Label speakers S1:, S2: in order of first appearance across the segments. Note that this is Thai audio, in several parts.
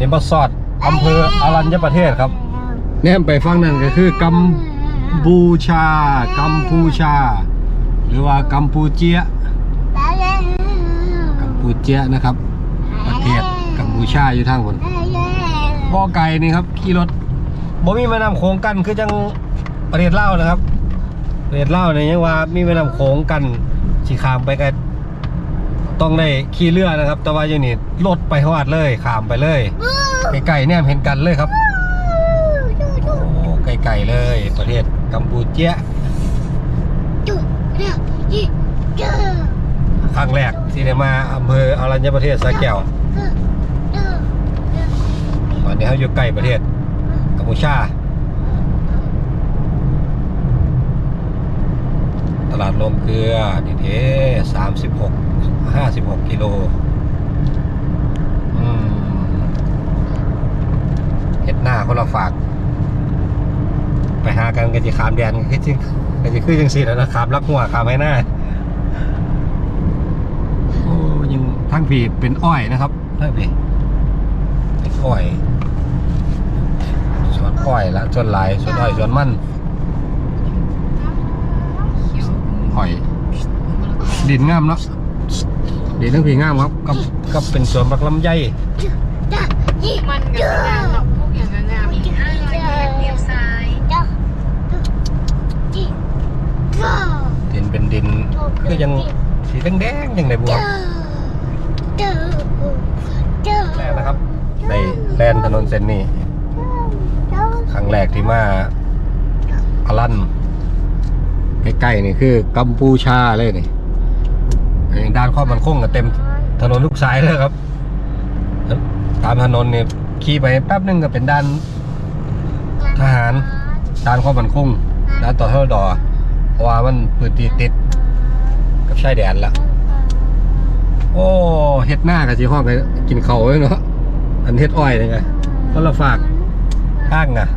S1: นี้บอสอดอำเภออารัญญประเทศครับแนมไปฟังนั่นก็คือกัมพูชา กัมพูชา หรือว่ากัมพูเจียกัมพูเจียนะครับ ประเทศกัมพูชาอยู่ทางบนบ่อไก่นี่ครับขี่รถบ่มีแม่น้ำโขงกันคือจังประเทศเล่านะครับประเทศเล่าเนี่ยยังว่ามีแม่น้ำโขงกันสิข้ามไปกัน ต้องได้ขี่เรือนะครับ แต่ว่าอย่างนี้รถไปฮอดเลยข้ามไปเลยไกลๆเนี่ยเห็นกันเลยครับโอ้ไกลๆเลย ประเทศกัมพูเจียครั้งแรกที่ได้มาอำเภออารัญญประเทศสระแก้วตอนนี้เขาอยู่ใกล้ประเทศกัมพูชา ตลาดลงเกลือนี่เท่สามสิบหก ห้าสิบหกกิโลอืมเห็ดหน้าคนละฝาก ไปหากันกันจะขามแดนกันจริงกันจะคือจังสี่แล้วนะขามลักหัวขามให้หน้าโอ้ยังทั้งผีเป็นอ้อยนะครับทั้งผีเป็นอ้อยสวนอ้อยละสวนหลายสวนอ้อยสวนมันอ้อย ดินงามเนาะ ดินทั้งผีงามครับกับกับเป็นสวนบักลำไย
S2: มันกับงามเนาะพวกอย่างงามอีห้าร้อยเมตรเลี้ยวซ้าย
S1: ดินเป็นดินคือยังสีแดงๆยังไงบัวแรกนะครับในแลนถนนเส้นนี้ครั้งแรกที่มาอารันใกล้ๆนี่คือกัมพูชาเลยนี่ ด้านข้อมันคงกับเต็มถนนทุกสายเลยครับ ตามถนนเนี่ยขี่ไปแป๊บนึงก็เป็นด้านทหารด้านข้อมันคงด้านต่อเท่าดอเพราะว่ามันพื้นที่ติด กับชายแดนละโอ้เฮ็ดหน้ากับจีห้องกันกินเขาวเลยเนาะอันเฮ็ดอ้อยเลยไงก็ละฝากข้างอะ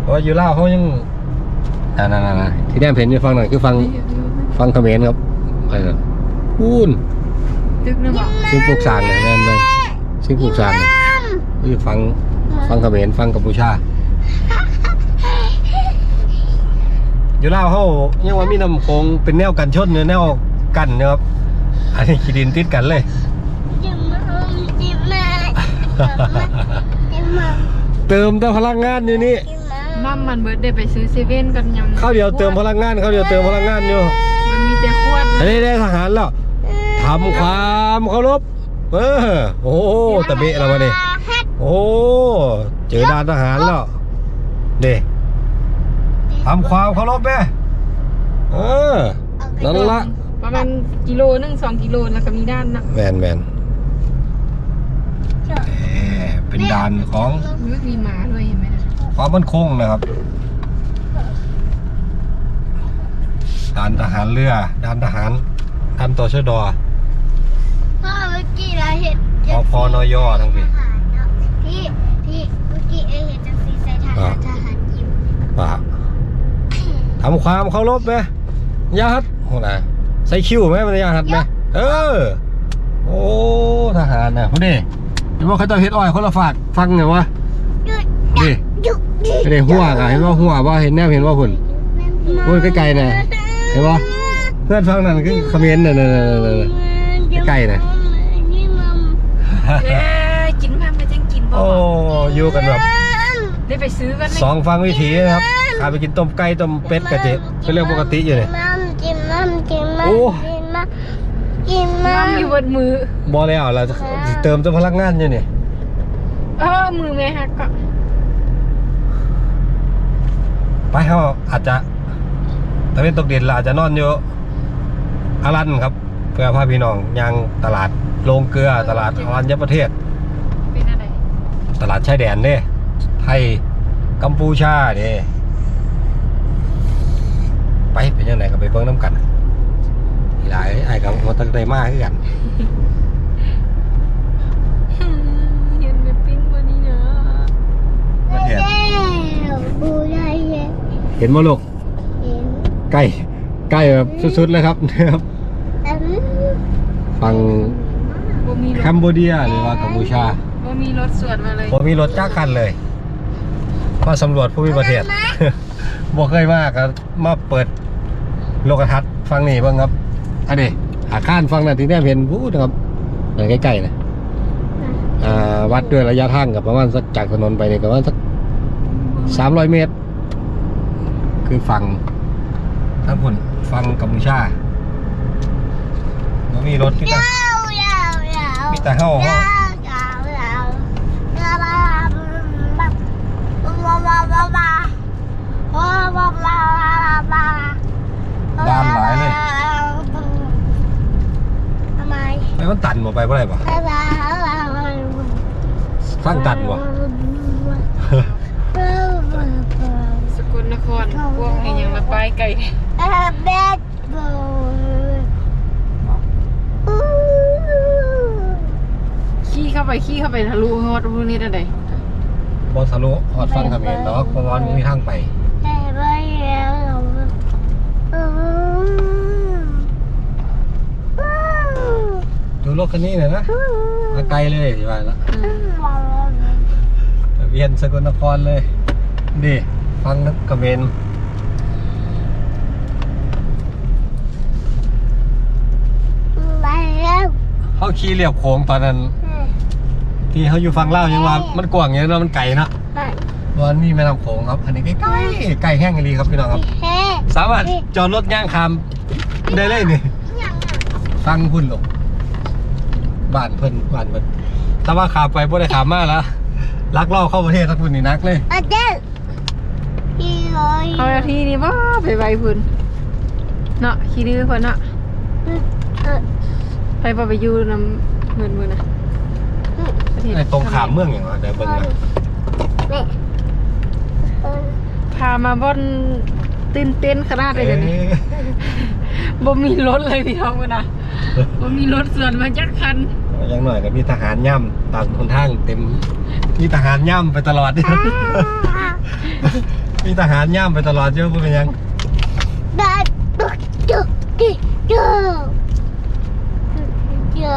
S1: เพราะอยู่ล่าวเขายัง อ่านั่นๆๆที่แนมเห็นอยู่ฟังหน่อยคือฟังฟังเขมรครับไปเลยพูน
S2: ตึกนะบอก
S1: ซึ่งปลูกสร้างเนี่ยแม่นเลยซึ่งปลูกสร้างเนี่ยก็อยู่ฟังฟังเขมรฟังกัมพูชาอยู่ล่าวเขายังว่ามีน้ำโขงเป็นแนวกันชนเนี่ยแนวกันเนะครับอันนี้ขีดินติดกันเลยเติมแต่พลังงานอยู่นี่
S2: มั่มมันเบิร์ดได้ไปซื้อเซเว่นกันยำ
S1: ข้าวเดียวเติมพลังงานข้าวเดียวเติมพลังงานอยู่
S2: มันมีแต่ขวด
S1: อันนี้ได้ทหารแล้วทำความเคารพเออโอ้โหตะเบะแล้วมาเนี่ยโอ้เจอด่านทหารแล้วเด้ทำความเคารพแม่เออนั่นละ
S2: ประมาณกิโลหนึงสองกิโลแล้วก็มีด้านนะ
S1: แมนแมนเอ่อเป็นด่านของ
S2: รู้มีหมาด้วยเห็นไหมนะ
S1: ความมั่นคงนะครับด่านทหารเรือด่านทหารด่านตชด
S3: พ่อเมื่อกี้เราเห็น
S1: อพนยทั้งปี
S3: พี่พี่เมื่อกี้เอเห็นจังสีใส่ทหารทหารยิ้ม
S1: ป่าทำความเคารพไหมยาฮัดโอ้ไหนใส่คิวไหมมันยาฮัดไหมเออ โอ้ทหารน่ะพอดีเห็นว่าเขาจะเฮ็ดอ้อยคนละฝากฟังไงวะ
S3: หยุด
S1: นี่
S3: หยุดหยุด
S1: ไม่ได้หัวกะเห็นว่าหัวว่าเห็นแนวเห็นว่าหุ่นพูดใกล้ๆน่ะเห็นปะเพื่อนฟังนั่นคือคอมเขมนต์น่ะน่ะน่ะน่ะน่ะใกล้ๆน่ะ
S3: นี่มัม
S2: เอ้ยกินมาไม่จังกินบ่
S1: โอ้อยู่กันแบบ
S2: ได้ไปซื้อกันไหม
S1: สองฟังวิถีนะครับขาไปกินต้มไก่ต้มเป็ดกะเจ๊เป็นเรื่องปกติอยู่เนี่ย
S3: มัมกินมัมกินมัม
S1: โอ้
S3: กินมัมกินมั
S2: มั่ม
S3: ม
S2: อยู่บนมือบ
S1: อแล้วเราจะสิเติมเติมพลังงานอยู่เนี่ย
S2: เออมือแม่ฮักก็
S1: ไปเขาอาจจะตะเวนตกดินเราอาจจะนอนอยู่อารันครับ เพื่อพาพี่น้องยังตลาดโรงเกลือตลาดอรัญญประเทศ
S2: เป็นอะไร
S1: ตลาดชายแดนเด้ไทยกัมพูชาเด้ไปเป็นยังไงก็ไปเบิ่งน้ำกันอีหลายไอ้กับมาตั้งใจมากขึ้นกัน
S2: เห็นแบบปิ้งวันนี้นะ
S1: ประเทศ
S3: แล้วบูได้ เห็น
S1: เห็นมาลูก
S3: เห็น
S1: ใกล้ใกล้แบบสุดๆเลยครับนะครับ
S3: อืม
S1: ฝั่ง
S2: บ่มีร
S1: แค
S2: ถ
S1: มโบเดียหรือว่ากัมพูชา
S2: บ่มีรถสวนมาเลย
S1: ผมมีรถจ้าคันเลยมาสำรวจผู้มีประเทศบอกเคยมากครับมาเปิดโลกทัศน์ฟังนี่เบ้างครับ อันนี้อาคารฟังนั่นที่แนบเห็นพูดนะครับเออใกล้ๆนะอ่าวัดด้วยระยะทางกับประมาณสักจากถนนไปเนี่ยประมาณสักสามร้อยเมตร คือฝั่งทั้งผลฝั่งกัมพูชาบ่มีรถที่ตา
S3: พี่ตา
S1: เข้าเฮาดามหลายเลย
S3: ทำไม
S1: ไม่มันตันหมดไปเพราะ
S3: อะไร
S1: ปร้างตันวะ
S2: ครพวกให้ยังละไปไกล
S3: แบดบอย
S2: ขี่เข้าไปขี่เข้าไปทะลุฮอดพวกนี้ได้ได
S1: บอทะลุหอดฟังทำเองเนาะเพราะว่ามันมีทางไป
S3: แม่ไปแล้ว
S1: ดูรถคันนี้หน่อยนะมาไกลเลยที่ว่าละ
S2: อืม
S1: เวียนสกลนครเลยดิ ฟังนักกระเบน
S3: ไปแล้ว
S1: เขาขี่เรียบโค้งตอนนั้น ที่เขาอยู่ฟังเล่าวยังว่ามันกว้างอย่างเนาะมันไกลเนาะ
S3: ไป
S1: วันนี้แม่น้ำโขงครับอันนี้ใกล้ๆใกล้แห้งกันดีครับพี่น้องครับ
S3: เฮ้
S1: สามารถจอดรถย่างคามได้เลยนี่
S3: ยังอะ
S1: ฟังพุ่นลงบ้านเพิ่นบ้านเพิ่นแต่ว่าขับไปบ่ได้ขับมาแล้วลักลอบเข้าประเทศทักพุ่นนี่นักเลย
S3: อาเด็ก อีโอย
S2: เอานาทีนี้บ่ไปไวพุ่นเนาะขี่ดื้อคนเนาะ
S3: เออ
S2: ไปบ่ไปอยู่นำเงินมื้อนะประเทศ
S1: ในตรงขามเมืองอย่างวะเดี๋ยวเบิ่งนะ
S3: แม่เออ
S2: พามาบ่อนตื่นเต้นขนาดเลยเดี๋ยวนี้
S1: เอ๊ะ
S2: บ่มีรถเลยพี่น้องมื้อนะบ่มีรถสวนมาจักคัน
S1: อยังหน่อยก็มีทหารย่ำตามคนทางเต็มมีทหารย่ำไปตลอด มีทหารย่ำไปตลอดเจ้าเป็นหยัง
S3: ได้ตุ๊กจุกจิจุกเจอ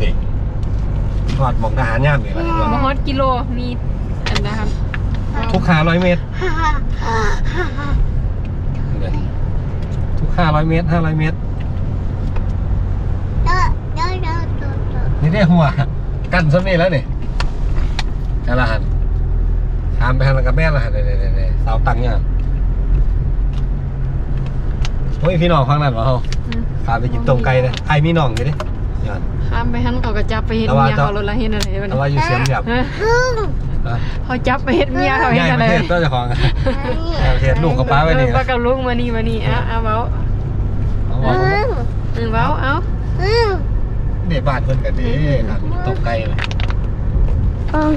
S1: เด็กทอดหมองทหารย่ำอีกแล้ว
S2: บ่ฮอดกิโลมีอันนะครับ
S1: ทุกห้าร้อยเมตร
S3: ฮ่าฮ่าฮ่าฮ่า
S1: เดี๋ยวทุกห้าร้อยเมตรห้าร้อยเมตร
S3: เด้อเด้อเด้อเด้อเด้อ
S1: นี่ได้หัว กันซ้ำนี่แล้วนี่กะละหันถามไปหันกับแม่ละหันเดี๋ยวๆๆสาวตังเนี่ยโอ้ยพี่น้องฟังนั่นวะเฮา
S2: อืม
S1: พาไปกินต้มไก่นะไอ้มีน้องอยู่ดิย้อน
S2: ข้ามไปหันเขาก็จับไปเฮ็ด
S1: แต่ว่า
S2: เมีย
S1: จะ
S2: เขารถละเฮ็ดอะไรบัด
S1: แต่ว่า
S2: นี้
S1: อยู่เสียมหยับ
S2: ฮะ
S3: พึ่ง
S1: นะ
S2: เขาจับไปเฮ็ดเมียเขาเฮ็ด
S1: ย้าย
S2: อะ
S1: ป
S2: ไร
S1: ระเทศก็เจะของย้ายประเทศลูกกับป้าไว้นี่
S2: เออป้ากับลุงมานี่มานี่อะเอาเว้า
S1: เอาว่า
S3: พึ่ง
S2: เออเว้าเอา
S3: พึ่ง
S1: เด็บ้านเพิ่นกันดิครับต้มไก่เลย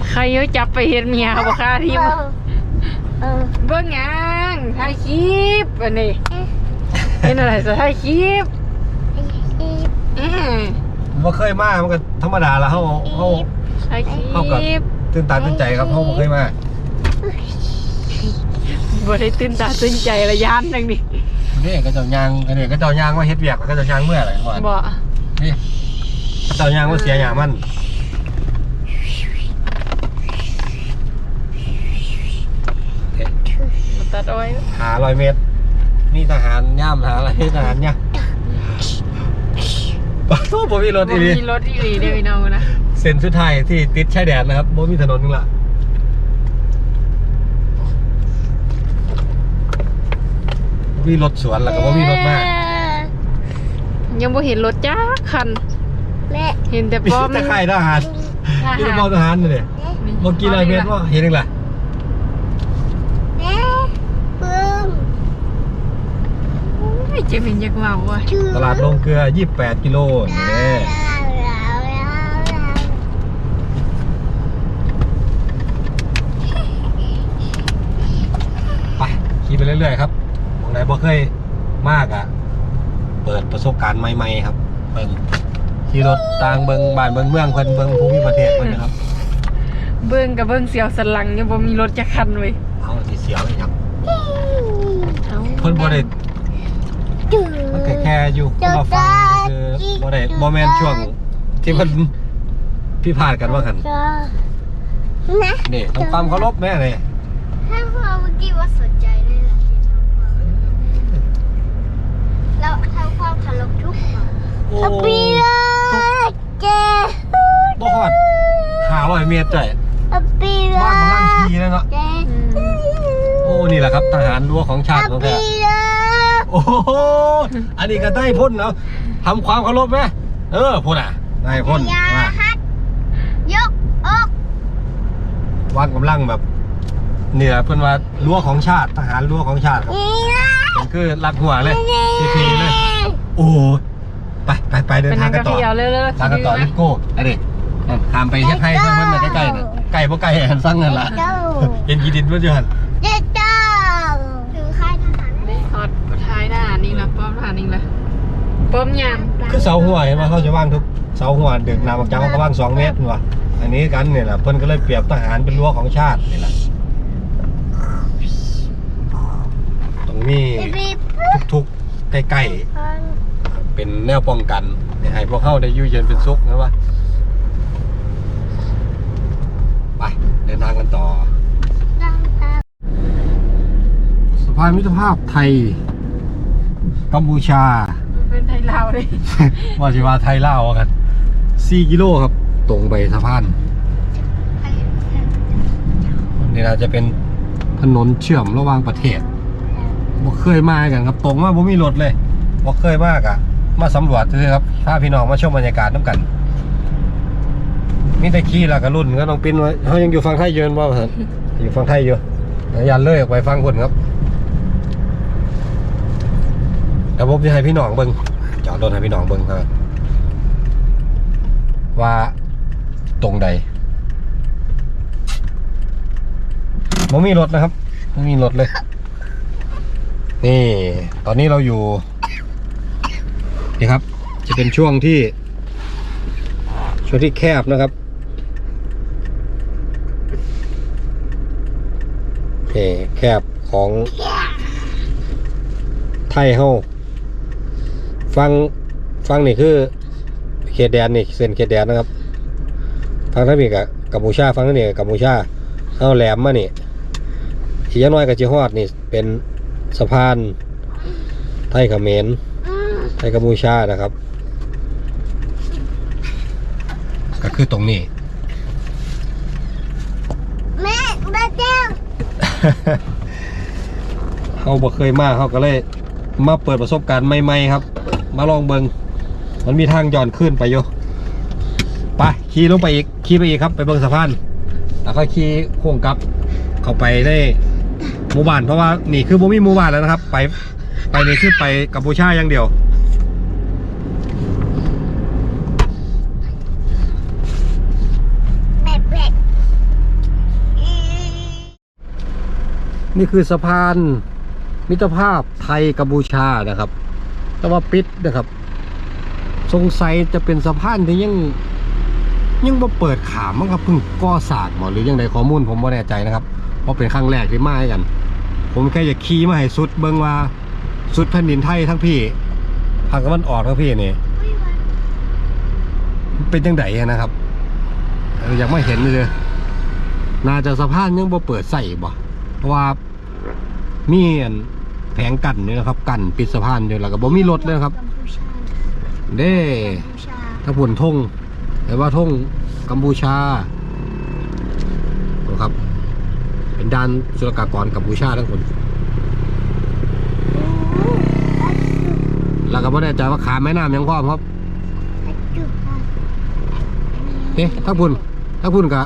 S2: ใครเอาจับไปเฮ็ดเมียเขาบ่ค่าที่บ่
S3: เออ
S2: เบิ่งหยังถ่ายคลิปอันนี้เห็นอะไรจะถ่ายคลิป
S3: อีบ
S2: อือ
S1: บ่เคยมามันก็ธรรมดาละเฮาเฮา
S2: ถ่ายคลิ
S1: เข้ากับ
S2: ป
S1: ตื่นตาตื่นใจครับเฮาบ่เคยมา
S2: บ่ได้ตื่นตาตื่นใจละยานจังนี่
S1: นี่ก็เจ้ายางอันนี้ก็เจ้ายางว่าเฮ็ดเวียกแล้วก็เจ้ายางเมื่อไหร่ก่อน
S2: บ่
S1: นี่เจ้ายางว่าเสียหยางมันเอ๊ะ
S2: มัน ตัดอ้อย
S1: หาร้อยเมตร นี่ทหารย่ามหาอะไรทหารย่ามปะโทษผมมีรถ
S2: บ่
S1: อีก
S2: มีรถอีหลีเด้อพี่น้องนะ
S1: เส้นสุดท้ายที่ติดชายแดนนะครับบ่มีถนนนึงละบ่มีรถสวนแล้วก็บ่มีรถมาก
S2: ยังบ่เห็นรถจักคัน
S3: แม่
S2: เห็นแต่
S1: มี
S2: ป้อม
S1: แต่ค่ายทหาร
S2: ท
S1: มีแต่
S2: หาร
S1: ป้อมทหารนี่เมื่อกี้ร้อยเมตรว่าเห็นอีกล่ะ
S3: แม่พึ่ง
S2: โอ้ยเจะเป็นจักว่าวว่ะ
S1: ตลาดลงเกลือ 28 กิโลนี่แน่ไปขี่ไปเรื่อยๆครับมองไหนบ่เคยมากอะ เปิดประสบการณ์ใหม่ๆครับเบิ่งขี่รถต่างเบิ่งบ้านเบิ่งเมืองเพิ่นเบิ่งภูมิประเทศเพิ่นนะครับ
S2: เบิ่งกับเบิ่งเสียวสันหลังยังบ่มีรถจักคันเว้ย
S1: เอาสิเสียวอีหยัง
S2: เอ้า
S1: เพิ่นบ่ได้ มันแค่แค่ค่อยู่คนละฟังคือบ่ได้บ่แม่นช่วง ที่มันพี่พาดกันว่ากัน
S3: นะ
S1: นี่ทำความเคารพแม่เลย
S3: ถ้าเราเมื่อกี้ว่าสนใจเลยล่ะเราทำความเคารพทุกคน
S1: โอ้
S3: อปีเลยเจ
S1: บ่ฮอดหาร้อยเมตรจ้ะ
S3: อปีเล
S1: บ้านกำลัง
S3: ย
S1: ทีแล้วเนาะ
S3: เจ
S1: โอ้นี่แหละครับทหารรั้วของชา
S3: อ
S1: ติของ
S3: ปี
S1: แท้
S3: เลย
S1: โอ้โหอันนี้ก็ได้พ่นเนาะทำความเคารพไหมเออพ่นอะได้พ่น
S3: ยา
S1: มา
S3: ฮัดยกอก
S1: วางกำลังแบบเนี่ยเพิ่นว่ารั้วของชาติทหารรั้วของชาติครับ
S3: นี่นะ
S1: เป็นคือรักหัวเลยทีทีเลยโอ้โหไปไปไปเดิ
S2: เป็นน
S1: ทา
S2: ทางง
S1: กั
S2: กันน
S1: ต่อ
S2: เที่ยวเรื่อยๆ
S1: ทางกันต่อเล
S2: ดี
S1: ตโก้อันนี้นั่นข้ามไปเฮ็ดให้เพิ่นเพิ่นน่ะใกล้ๆน่ะไก่บ่ไก่หันสั่งนั่นล่ะ
S3: เจ้า
S1: เห็นกีดินเพิ่นอยู่หั่น
S3: เจ้าเจ้าถือค่ายทหาร
S2: นี่ฮอตท้ายหน้านี่ละป้อมทหารนี่ละ ป้อมยาม
S1: คือเสาหัวเห็นไหมเขาจะว่างทุกเสาหัวเดึกน้ำออกจากเขาก็วาง2เมตรนั่นว่ะอันนี้กันเนี่ยแหละเพิ่นก็เลยเปรียบทหารเป็นรั้วของชาตินี่แหละตรงนี้ทุกๆใกล้ๆเป็นแนวป้องกันให้พวกเข้าได้ยู่เย็นเป็นสุขนะวะไปเดินทางกันต่อ
S3: ดังตา
S1: สะพานมิตรภาพไทยกัมพูชา
S2: เลาวเลย
S1: ว่าสิว่าไทยลาวกัน4กิโลครับ ตรงไปสะพานนี่น่าจะเป็นถนนเชื่อมระหว่างประเทศบ่เคยมากันครับ ตรงมาบ่มีรถเลยบ่เคยมากอะมาสำรวจซื่อๆครับพาพี่น้องมาชมบรรยากาศน้ำกันมีแต่ขี่ล้วก็รุ่นก็ต้องปิ้นไว้เขายังอยู่ฝั่งไทยอยู่บ่ครับอยู่ฝั่งไทยอยู่ยันเลยออกไปฟังคนครับเดี๋ยวผมจะให้พี่น้องเบิง จอดรถให้พี่น้องเบิ่งครับว่าตรงใดไม่มีรถนะครับไม่มีรถเลย นี่ ตอนนี้เราอยู่นี่ครับ จะเป็นช่วงที่ ช่วงที่แคบนะครับเอแคบของไทยเฮา ฟังฟังนี่คือ เขตแดนนี่เส้นเขตแดนนะครับฟังทั้งนี้กับกัมพูชาฟังทั้งนี้กับกัมพูชาเอาแหลมมานี่อีกอย่างน้อยกับจีฮอดนี่เป็นสะพานไทยเขมรไทยกัมพูชานะครับ ก็คือตรงนี้
S3: แม่แม่เจ้า
S1: เขาบ่เคยมาเขาก็เลยมาเปิดประสบการณ์ใหม่ๆครับ มาลองเบิงมันมีทางย้อนขึ้นไปอยู่ไปขี่ลงไปอีกขี่ไปอีกครับ ไปเบิงสะพานแล้วก็ขี่โค้งกลับ เข้าไปในหมู่บ้านเพราะว่านี่คือบ่มีหมู่บ้านแล้วนะครับ ไปไปนี่คือไปกัมพูชาอย่างเดียว
S3: แม่แม่
S1: นี่คือสะพานมิตรภาพไทยกัมพูชานะครับ แต่ว่าปิดนะครับ สงสัยจะเป็นสะพานที่ยังยังมาเปิดขามมั้งครับเพิ่งก่อสร้างหรือยังไงข้อมูลผมไม่แน่ใจนะครับ เพราะเป็นครั้งแรกที่มาให้กัน ผมแค่อยากขี่มาให้สุดเบิ่งว่าสุดแผ่นดินไทยทั้งพี่ภาคตะวันออกทั้งพี่นี่เป็นจังไดอะนะครับอยากมาเห็นเลยน่าจะสะพานยังบ่เปิดใส่บ่เพราะว่ามีอัน แผงกั้นนี่นะครับกั้นปิดสะพานอยู่แล้วก็บ่มีรถเลยครับ เด้ถ้าผุนทงแต่ว่าทงกัมพูชาครับ เป็นด้านสุลกากรกัมพูชาทั้งคนแล้วก็ไม่แน่ใจว่าขาแม่น้ำยังพร้อมครับเอ๊ะถ้าพุ่นถ้าพุ่นกะ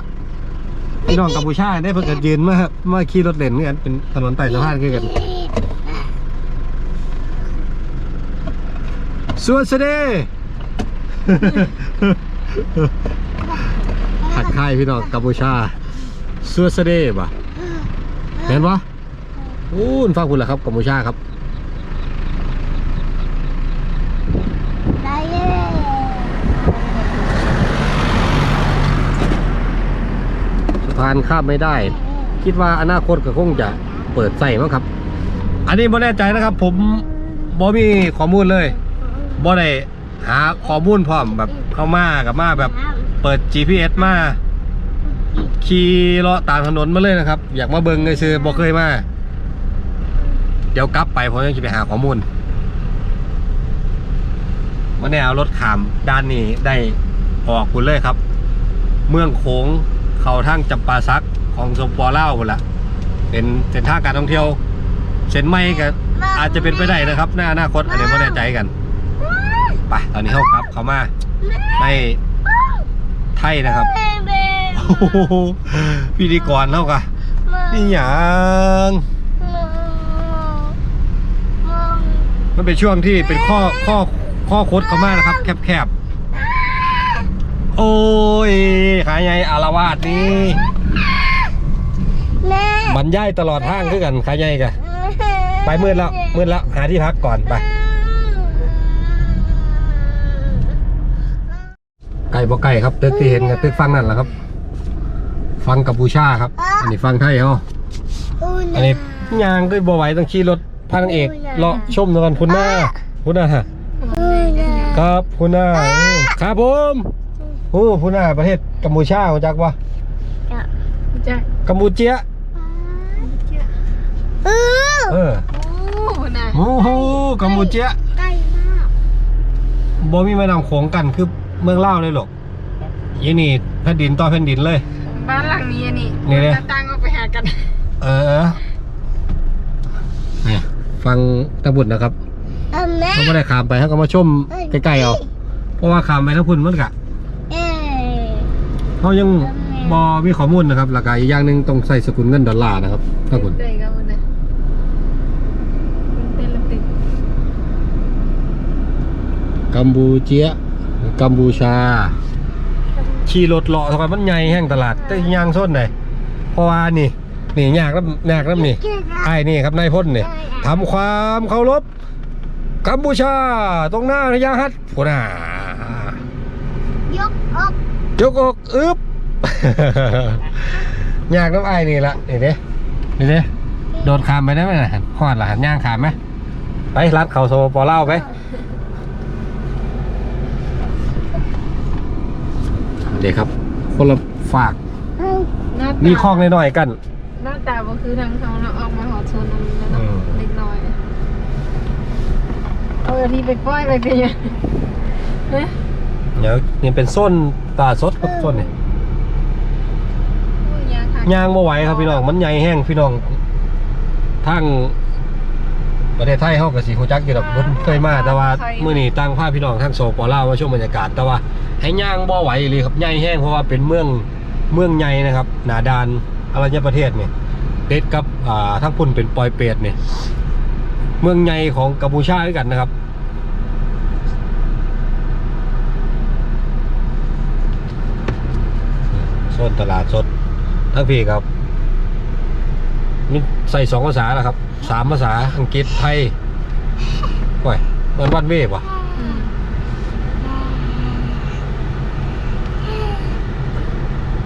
S1: พี่น้องกัมพูชาได้เพิ่งจะยืนมามาขี่รถเล่นเนี่ยเป็นถนนไต่สะพานคือกัน สวัสดีผัดไข่พี่น้องกัมพูชาสวัสดีป่ะเห็นปะอู้นฟังคุณแหละครับกัมพูชาครับ
S3: ได้เลย
S1: สะพานข้ามไม่ได้ คิดว่าอนาคตก็คงจะเปิดใส่มั้งครับ อันนี้ไม่แน่ใจนะครับ ผมบอมีข้อมูลเลย บ่ได้หาข้อมูลพร้อมแบบเข้ามากับมาแบบเปิด GPS มาขี่เลาะตามถนนมาเลยนะครับ อยากมาเบิ่งเลยซื้อบ่เคยมา เดี๋ยวกลับไปผมจะไปหาข้อมูลวันนี้เอารถขามด้านนี้ได้ออกคุณเลยครับ เมืองโขงเขาทางจำปาซักของสปปลาวหมดละเป็นเส้นทางการท่องเที่ยวเส้นไม่ก็อาจจะเป็นไปได้นะครับหน้าอนาคตอันนี้ไม่แน่ใจกัน ไปตอนนี้เข้ากลับเขามาในไทยนะครับโอ้โหพิธีกรเท่ากันนี่หยังมันเป็นช่วงที่เป็นข้อข้อข้อโคดเขามากนะครับ แคบๆ โอ้ยขายไงอารวาสนี่
S3: แม่
S1: บรรยายตลอดทางคือกันขายไงกันไปมืดแล้วมืดแล้วหาที่พักก่อนไป บ่ไก่ครับตึกที่เห็นกับตึกฟังนั่นแหละครับ ฟังกัมพูชาครับ อันนี้ฟังไทยเขาอันนี้ยางก็บ่ไหวต้องขี่รถพานางเอกเลาะชมนกันคุณหน้าคุณหน้าครับคุณหน้าครับผมโอ้คุณหน้าประเทศกัมพูชารู้จักปะ
S2: จะ
S1: กัมพูเจีย
S3: เออ
S1: เออ
S2: โอ้นะ
S1: โอ้โหกัมพูเจีย
S3: ใกล้มาก
S1: บ่มีแม่น้ำโขงกันคือ เมืองเล่าวเลยหรอกยี่นี่แผ่นดินต่อแผ่นดินเลย
S2: บ้านหลังนี้อันนี้
S1: นี่เลย
S2: จะตั้งออกไปหากัน
S1: เออเนี่ยฟังตะบุตรนะครับ
S3: เออแม่
S1: เขาไม่ได้ขามไปเขาก็มาชมใกล้ๆเอา เพราะว่าขามไปทั้งพุ่นมันกะ
S3: เออ
S1: เขายังบอมีข้อมูลนะครับราคาอีกอย่างหนึ่งต้องใส่สกุลเงินดอลลาร์นะครับทั้งพุ่น
S2: เต้นกันนะเต้นละติด
S1: กัมพูเจีย กัมพูชา ขี่รถเลาะทำไมมันใหญ่แห้งตลาดแต่ยางส้นไหนเพราะว่านี่ นี่ยากน้ำยากน้ำนี่ไอ้นี่ครับนายพลเนี่ยทำความเคารพกัมพูชาตรงหน้าพญาฮัทโอ้น่าย
S3: กอก
S1: ยกอกอึบยากน้ำไอ้นี่ละนี่เด้นี่เด้โดดขามไปได้ไหมน่ะหอดละหันย่างขามไหมไปรัดเขาโซปอเล่าไป เด็กครับ คนละฝาก
S2: หน้า
S1: มี
S2: ตา
S1: คลองน้อยๆกัน
S2: หน้าตาก็คือทางเขาเราออกมาหอชนนั้นแล้วเนาะ
S1: อืม
S2: เล็กน้อยเอาอันนี้ไปปล่อยไปเป็นยังเฮ้ย
S1: เดี๋ยวนี่เป็นส้นตลาดสดครับส้นนี่
S2: โอ้ยยางค่ะ
S1: ยางมาไหวครับพี่น้องมันใหญ่แห้งพี่น้องทั้ง ประเทศไทยเขากับสีโคจักอยู่ดอกเพิ่นเคยมาแต่ว่าเมื่อนี้ตั้งภาพพี่น้องทั้งโซปอลาวมาชมบรรยากาศแต่ว่าให้ย่างบ่ไหวเลยครับใหญ่แห้งเพราะว่าเป็นเมืองเมืองใหญ่นะครับ หนาดานอรัญญประเทศเนี่ยติดกับอ่าทั้งพุ่นเป็นปอยเปรตเนี่ยเมืองใหญ่ของกัมพูชาด้วยกันนะครับโซนตลาดสดทั้งพี่ครับมีใส่สองภาษาแล้วครับ สามภาษาอังกฤษไทยโอ้ยมันวันเวฟว่ะ
S2: อืม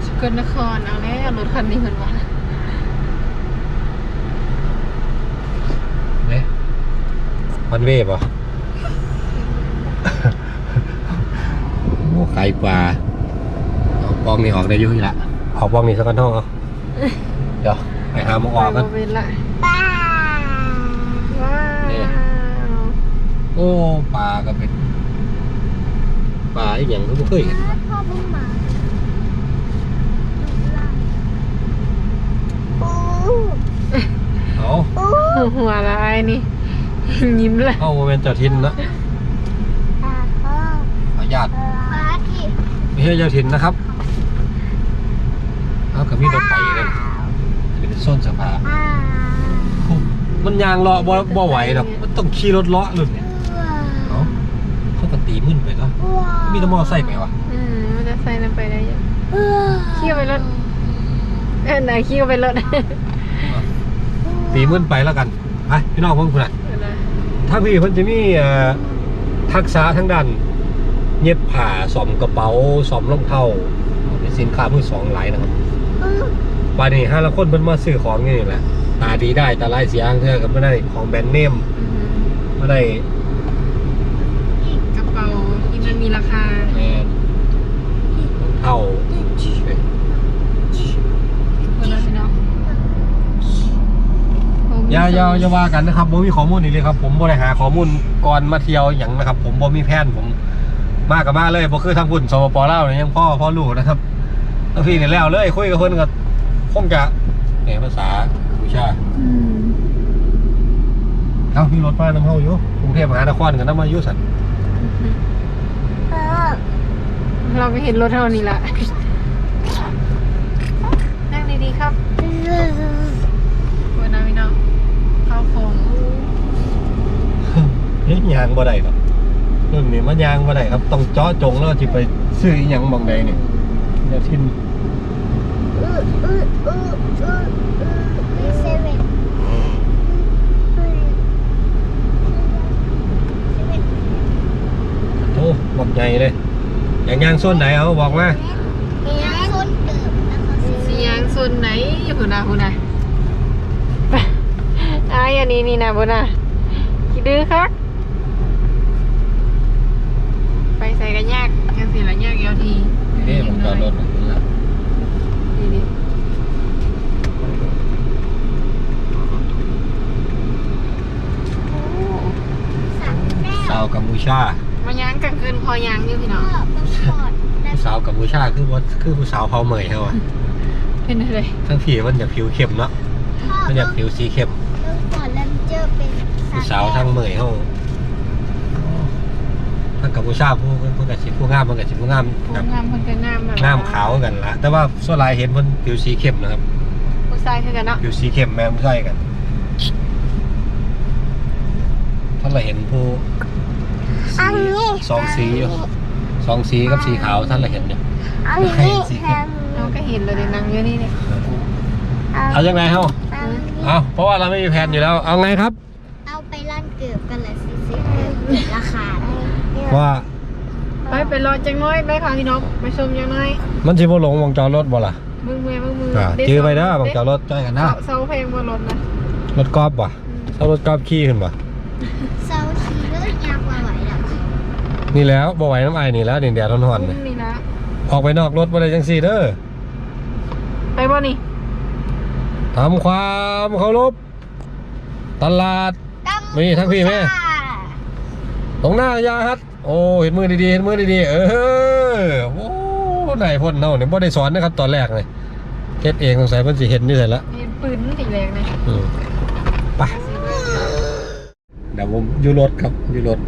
S2: สกลนครเอาแล้วรถคันนี้เหมือนว่า
S1: เนี่ยวันเวฟว่ะโอ้ไข่ปลาเอาปองนี่ออกได้อยุ่ยละเอาปองนี่สักกันห้องเอาเดี๋ยวไปหาหมอออกกัน
S2: ไปบ่เป็นละ
S3: ป้า
S2: ว้าว
S1: โอ้ปลาก็เป็นปลาอีกอย่างก็ไม่เคยเห็น
S3: พ่อบุ้งหมาอู้
S1: เอา
S3: อู้
S2: หัวลายนี่ ยิ้มเลย
S1: เอาโมเมนต์เจ้าทินนะ
S3: อ่าพ่อ
S1: ขออนุญาต
S3: ป้าที่
S1: ไม่ใช่เจ้าถิ่นนะครับเอากับมีรถไถเลยอันนี้เป็นส้นเสภา
S3: อ่า
S1: มันยางเลาะบ่บ่ไหวหรอก มันต้องขี่รถเลาะเลยเนี่ยเอาเขา ก็ตีมึนไปเนาะมีแตะมอไซค์ไปวะ
S2: อืมมันจะใส่น้ำไปได้ยังเขี่ยวไปรถเออไหนเขี่ยวไปรถ
S1: ตีมึนไปแล้วกันไปพี่น้องเพิ่งคุณอะ
S2: เอานะ
S1: ถ้าพี่เพิ่นจะมีเอ่อทักษะทั้งด้านเย็บผ้าสอมกระเป๋าสอมรองเท้าเป็นสินค้ามือสองหลายนะครับปานนี้ห้าละคนเพิ่นมาซื้อของนี่แหละตาดีได้ตาลายเสียงเธอกับไม่ได้ของแบรนด์เนม
S2: อืม
S1: ไม่ได้
S2: มี ราคา
S1: แม่นเท่าเฮ้ย
S2: คนละพี่น้อง
S1: อย่าอย่าอย่าว่ากันนะครับผมมีข้อมูลนี่เลยครับ ผมบริหาข้อมูลก่อนมาเที่ยวอย่างนะครับ ผมบ่มีแผนผมมากับมาเลยบ่คือทางพุ่นสปปลาวเนี่ยยังพ่อพ่อลูกนะครับแล้วพี่เนี่ยแล้วเลยคุยกับเพิ่นก็คงจะเนี่ยภาษาวิชา
S2: อืม
S1: เอ้ามีรถมาน้ำเฮาอยู่กรุงเทพมหานครกับน้ำมาอยู่สัน
S3: เออ
S2: เราไปเห็นรถเท่านี้ละนั่งดีๆครับคนละพี่น้องเข้าโค้ง
S1: เฮ้ยยางบ่ได้ครับรื่องนี้มันยางบ่ได้ครับ ต้องจาะจงแล้วสิไปซื้ออหยังบางใดเนี่ยเดี๋ยวทิน
S3: อืออืออืออืออือเซเว่น
S1: โอ้บอกใหญ่เลย อย่างยางส้นไหนเอาบอกมา
S3: มีน้ำส้นเกิบนะคะ
S2: เสียงส่วนไหนคุณนะคุณนะไปอายอันนี้นี่นะบุญนะคิดดื้อครับไปใส่กันยากยังสิละยากเอลที
S1: นี่ผมจอดรถนะ
S2: ดีดี
S3: สั่งแก้ว
S1: สาวกัมพูชา
S2: มา ยังกลางคืนพอยังนี่พี่น้อง
S3: ก็ต้องกอดและ
S1: ผู้สาวกัมพูชาคือว่าคือผู้สาวเผาเหมยเขาอะ
S2: เป็นอะไร
S1: ทั้งผีมันอยากผิวเข้มเนาะ
S3: พ่อ
S1: มันอยากผิวสีเข้ม
S3: ต้องกอดแล้วเจอเป็น
S1: ผู้สาวทั้งเหมยเขาทั้งกัมพูชาผู้เพิ่นกับสิผู้งามเพิ่นกับสิผู้งาม
S2: ผู้
S1: แบบ
S2: งามคนก็งามแบบ
S1: งามขาวกันละแต่ว่าส่วนหลายเห็นเพิ่นผิวสีเข้มนะครับ
S2: ผู้ชายคือกันเนาะ
S1: ผิวสีเข้มแม่นผู้ชายกันท่านเราเห็นผู้
S3: อันนี้
S1: สองสีอยู่สองสีกับสีขาวท่านเราเห็นเนี่ย
S3: อันนี้แฮม
S2: เราก็เห็นเลยเดี๋ยวนั่งอยู่นี่เนี่ย
S1: เอายังไงเฮา
S3: อันนี้
S1: เอาเพราะว่าเราไม่มีแผนอยู่แล้ว เอาไงครับ
S3: เอาไปร้านเกือบกันเลยสิสิเกือบเกือบราคาได้
S1: ว่า
S2: ไปไปรอจังน้อยไปค่ะพี่น้องไปชมจังน้อย
S1: มันสิบ่หลงวงจรรถบ่ล่ะ
S2: มึงเมื่อยมึงมือ
S1: อ่า
S2: ด้
S1: จื้อไปเด้อ
S2: เสาว
S1: งจรรถจ้อยกันนะ
S2: เสาเสาเพลงบนรถนะ
S1: รถกอล์ฟบ่เอารถกอล์ฟขี่ขึ้นบ่
S3: เซาชีเลยยากกว่าไหวแล้ว
S1: นี่แล้วบ่ไหวน้ำไอายนี่แล้วนี่แดดร้อนๆนี่
S2: นี่นะ
S1: ออกไปนอกรถบ่ได้จังซี่เด้อ
S2: ไปบ่นี่
S1: ทำความเคารพตลาด มีทั้งพี่แม่ ตรงหน้ายาฮัดโอ้เห็นมือดีๆเห็นมือดีๆเออโอ้นายพ่นเนาะเนี่ยบ่ได้สอนนะครับตอนแรกเลยเฮ็ดเองสงสัยเพิ่นสิเห็นนี่แหละ
S2: เห็นปืนตีแรงเลย
S1: อืมไปเดี๋ยวผมอยู่รถครับอยู่รถ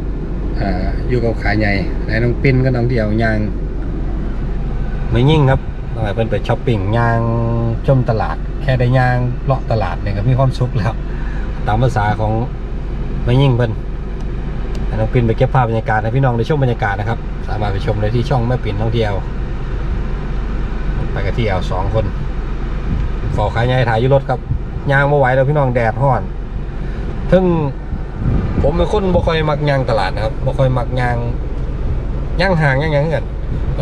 S1: อยู่กับขาใหญ่ไหนน้องปิ้นก็น้องเดียวยางไม่ยิ่งครับน้องไอ้เพิ่นไปช้อปปิ้งยางจมตลาด แค่ได้ยางเลาะตลาดเนี่ยก็มีความสุขแล้ว ตามภาษาของไม่ยิ่งเพิ่นน้องปิ้นไปเก็บภาพบรรยากาศให้พี่น้องได้ชมบรรยากาศนะครับ สามารถไปชมได้ที่ช่องแม่ปิ่นท่องเที่ยว ไปกับที่เอาสองคนฝอขายใหญ่ถ่ายยู่รถครับยางมาไหวแล้วพี่น้องแดดห้อนถึง ผมเป็นคนบ่ค่อยมักยางตลาดนะครับบ่ค่อยมักยางย่างห่างย่างหยังกัน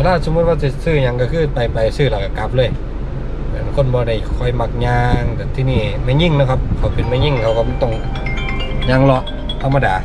S1: ถ้าสมมติว่าจะซื้อหยังก็คือไปไปซื้อแล้วก็กลับเลยเป็นคนบ่ได้ค่อยมักยางแต่ที่นี่ไม่ยิ่งนะครับ เขาเป็นไม่ยิ่งเขาก็ต้องยางเลาะธรรมดา